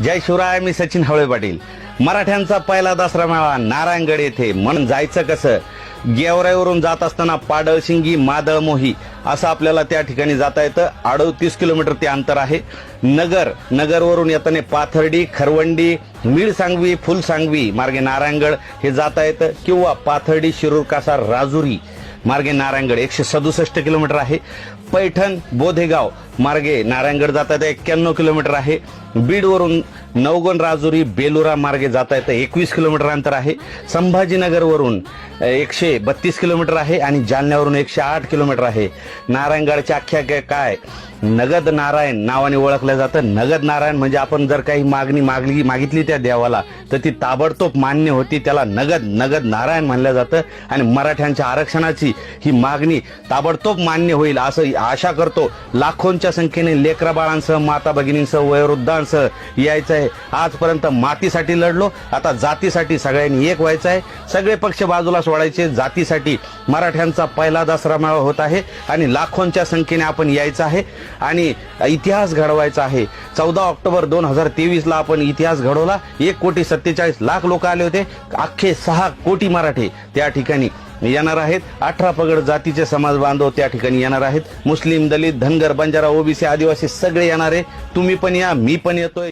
जय शिवराय मी सचिन हवळे पाटील. मराठ्यांचा पहिला दसरा मेळा नारायणगड येथे. म्हणून जायचं कसं? गेवराईवरून जात असताना पाडळशिंगी मादळ मोही असं आपल्याला त्या ठिकाणी जाता येतं. अडतीस किलोमीटर ते अंतर आहे. नगर नगरवरून येताना पाथर्डी खरवंडी मिळसांगवी सांगवी फुल सांगवी मार्गे नारायणगड हे जाता येतं. किंवा पाथर्डी शिरूर कासार राजुरी मार्गे नारायणगड. एकशे सदुसष्ट किलोमीटर आहे. पैठण बोधेगाव मार्गे नारायणगड जाता येतं. एक्क्याण्णव किलोमीटर आहे. बीडवरून नवगण राजुरी बेलुरा मार्गे जाता येतं. एकवीस किलोमीटर अंतर आहे. संभाजीनगरवरून एकशे बत्तीस किलोमीटर आहे आणि जालन्यावरून एकशे आठ किलोमीटर आहे. नारायणगडच्या आख्या काय? नगद नारायण नावाने ओळखलं जातं. नगद नारायण म्हणजे आपण जर काही मागणी मागली मागितली त्या देवाला तर ती ताबडतोब मान्य होती. त्याला नगद नगद नारायण म्हणलं जातं. आणि मराठ्यांच्या आरक्षणाची ही मागणी ताबडतोब मान्य होईल असं आशा करतो. लाखोंच्या संख्येने लेकरा बाळांसह माता भगिनींसह वयोवृद्धांसह यायचं आहे आजपर्यंत मातीसाठी लढलो. आता जातीसाठी सगळ्यांनी एक व्हायचं आहे सगळे पक्ष बाजूला सोडायचे. जातीसाठी मराठ्यांचा पहिला दसरा मेळावा होत आहे आणि लाखोंच्या संख्येने आपण यायचं आहे आणि इतिहास घडवायचा आहे. चौदा ऑक्टोबर दोन हजार तेवीसला आपण इतिहास घडवला. एक कोटी सत्तेचाळीस लाख लोक आले होते. अख्खे सहा कोटी मराठे त्या ठिकाणी येणार आहेत. अठरा पगड जातीचे समाज बांधव त्या ठिकाणी येणार आहेत. मुस्लिम दलित धनगर बंजारा ओबीसी आदिवासी सगळे येणार आहे. तुम्ही पण या मी पण येतोय.